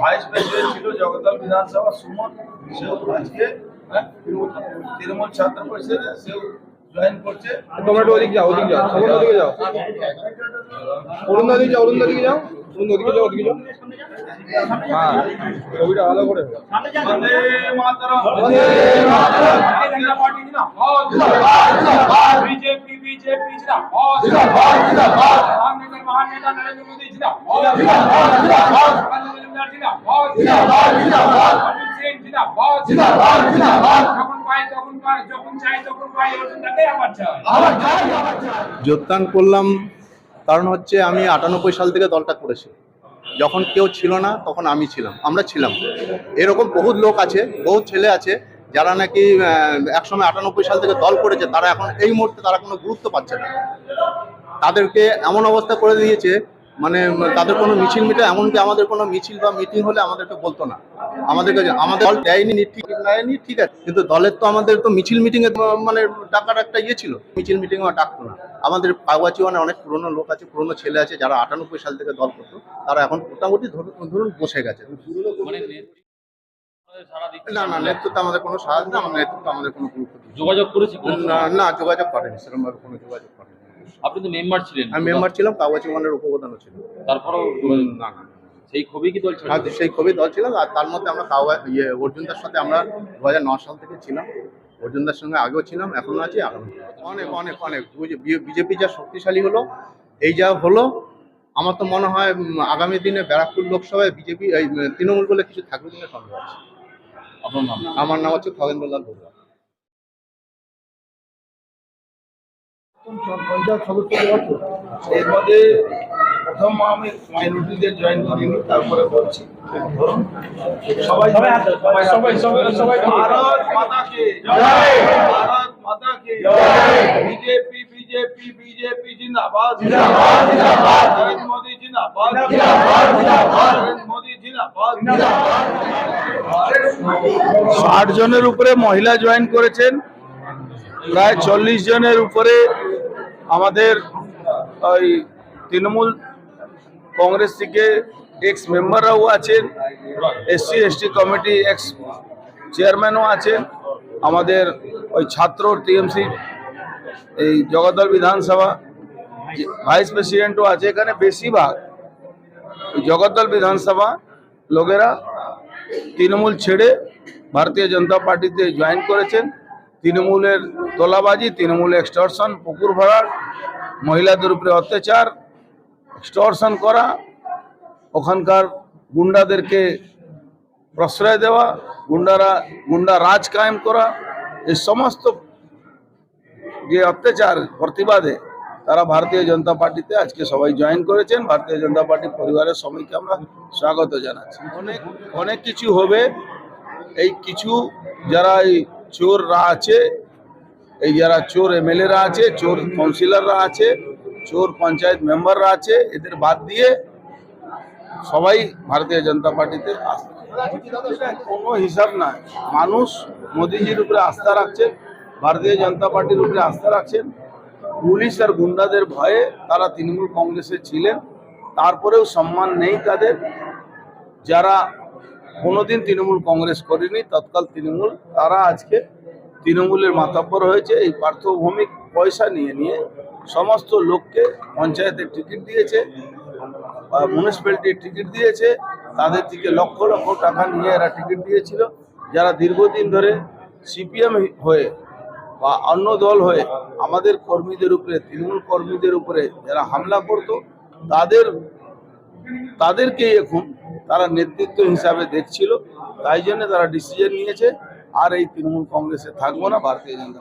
Vice president ছিল জগদ্দল বিধানসভা সুমন সেও আজকে হ্যাঁ, তৃণমূল ছাত্র পরিষদে সেও জয়েন ওদিকে যাও ওদিকে দিকে যাও। অরুণ দিকে যাও অরুণ দিকে যাও অরুণ দিকে হ্যাঁ, করে। बीजेपी जिंदाबाद जिंदाबाद जिंदाबाद महानेता महानेता नरेंद्र मोदी जिंदाबाद जिंदाबाद जिंदाबाद जिंदाबाद जिंदाबाद जिंदाबाद अर्जुन सिंह जिंदाबाद जिंदाबाद जिंदाबाद যখন পাই তখন পাই যখন চাই তখন পাই অর্জুন তাকে আমার চাই যোগদান করলাম কারণ হচ্ছে আমি আটানব্বই সাল থেকে দলটা করেছি যখন কেউ ছিল না তখন আমি ছিলাম আমরা ছিলাম এরকম বহুত লোক আছে বহুত ছেলে আছে যারা নাকি একসময় আটানব্বই সাল থেকে দল করেছে, তারা এখন এই মুহূর্তে তারা কোনো গুরুত্ব পাচ্ছে না। তাদেরকে এমন অবস্থা করে দিয়েছে মানে তাদের কোনো মিছিল মিটে, এমনকি আমাদের কোনো মিছিল বা মিটিং হলে আমাদেরকে বলতো না। আমাদেরকে আমাদের দল দেয়নি ঠিক, নেয়নি, ঠিক আছে। কিন্তু দলের তো আমাদের তো মিছিল মিটিং এ মানে ডাকার একটা ইয়ে ছিল। মিছিল মিটিং ডাকতো না। আমাদের কাগজিওয়ানে অনেক পুরনো লোক আছে, পুরনো ছেলে আছে, যারা আটানব্বই সাল থেকে দল করতো, তারা এখন মোটামুটি ধরুন ধরুন বসে গেছে। না না নেতৃত্ব আমাদের কোনো সাহায্য না আমাদের নেতৃত্ব আমাদের কোনো গুরুত্ব যোগাযোগ করেছি না। না যোগাযোগ করেনি সেরকমভাবে কোনো যোগাযোগ করেনি। আপনি তো মেম্বার ছিলেন। আমি মেম্বার ছিলাম কাগজিওয়ানের উপপ্রধানও ছিল তারপরেও না না। সেই ছবি কি দল ছিল? আর সেই কবি দল ছিল আর তার মধ্যে আমরা কাওয়া ইয়ে অর্জুনদার সাথে আমরা দু হাজার ন সাল থেকে ছিলাম। অর্জুনদার সঙ্গে আগেও ছিলাম এখনও আছি আগামী অনেক অনেক অনেক। বিজেপি যা শক্তিশালী হলো এই যা হলো আমার তো মনে হয় আগামী দিনে ব্যারাকপুর লোকসভায় বিজেপি এই তৃণমূল বলে কিছু থাকবে কিনা সন্দেহ আছে। আপনার নাম? আমার নাম হচ্ছে খগেন্দ্রলাল বড়ুয়া। পঞ্চায়েত সদস্য এর মধ্যে প্রথম আমি মাইনরিটিদের জয়েন করিনি তারপরে বলছি। ধরুন সবাই সবাই সবাই সবাই সবাই ভারত মাতা কে ভারত মাতা কে বিজেপি বিজেপি বিজেপি জিন্দাবাদ। জিন্দাবাদ জিন্দাবাদ। নরেন্দ্র মোদি জিন্দাবাদ। জিন্দাবাদ জিন্দাবাদ। নরেন্দ্র মোদি জিন্দাবাদ। ষাট জনের উপরে মহিলা জয়েন করেছেন। প্রায় চল্লিশ জনের উপরে আমাদের ওই তৃণমূল কংগ্রেস থেকে এক্স মেম্বাররাও আছেন এসসি এসটি কমিটি এক্স চেয়ারম্যানও আছেন। আমাদের ওই ছাত্র টিএমসি এই জগদ্দল বিধানসভা ভাইস প্রেসিডেন্টও আছে। এখানে বেশিরভাগ জগদ্দল বিধানসভা লোকেরা তৃণমূল ছেড়ে ভারতীয় জনতা পার্টিতে জয়েন করেছেন তৃণমূলের তোলাবাজি, তৃণমূল এক্সটর্শন পুকুর ভরাট, মহিলাদের উপরে অত্যাচার এক্সটর্শন করা, ওখানকার গুন্ডাদেরকে প্রশ্রয় দেওয়া, গুন্ডারা, গুন্ডা রাজ কায়েম করা, এই সমস্ত যে অত্যাচার, প্রতিবাদে তারা ভারতীয় জনতা পার্টিতে আজকে সবাই জয়েন করেছেন। ভারতীয় জনতা পার্টি পরিবারের সবাইকে আমরা স্বাগত জানাচ্ছি। অনেক অনেক কিছু হবে। এই কিছু যারা এই চোররা আছে, এই যারা চোর এমএলএরা আছে, চোর কাউন্সিলররা আছে, চোর পঞ্চায়েত মেম্বাররা আছে, এদের বাদ দিয়ে সবাই ভারতীয় জনতা পার্টিতে কোনো হিসাব নাই। মানুষ মোদিজির উপরে আস্থা রাখছেন, ভারতীয় জনতা পার্টির উপরে আস্থা রাখছেন। পুলিশ আর গুন্ডাদের ভয়ে তারা তৃণমূল কংগ্রেসে ছিলেন। তারপরেও সম্মান নেই তাদের। যারা কোনোদিন তৃণমূল কংগ্রেস করেনি, তৎকাল তৃণমূল। তারা আজকে তৃণমূলের মাতাব্বর হয়েছে, এই পার্থভৌমিক পয়সা নিয়ে নিয়ে সমস্ত লোককে পঞ্চায়েতের টিকিট দিয়েছে মিউনিসিপ্যালিটির টিকিট দিয়েছে, তাদের থেকে লক্ষ লক্ষ টাকা নিয়ে এরা টিকিট দিয়েছিল। যারা দীর্ঘদিন ধরে সিপিএম হয়ে বা অন্য দল হয়ে আমাদের কর্মীদের উপরে, তৃণমূল কর্মীদের উপরে যারা হামলা করতো, তাদের, তাদেরকেই এখন তারা নেতৃত্ব হিসাবে দেখছিল, তাই জন্য তারা ডিসিশন নিয়েছে। আর এই তৃণমূল কংগ্রেসে থাকব না, ভারতীয় জনতা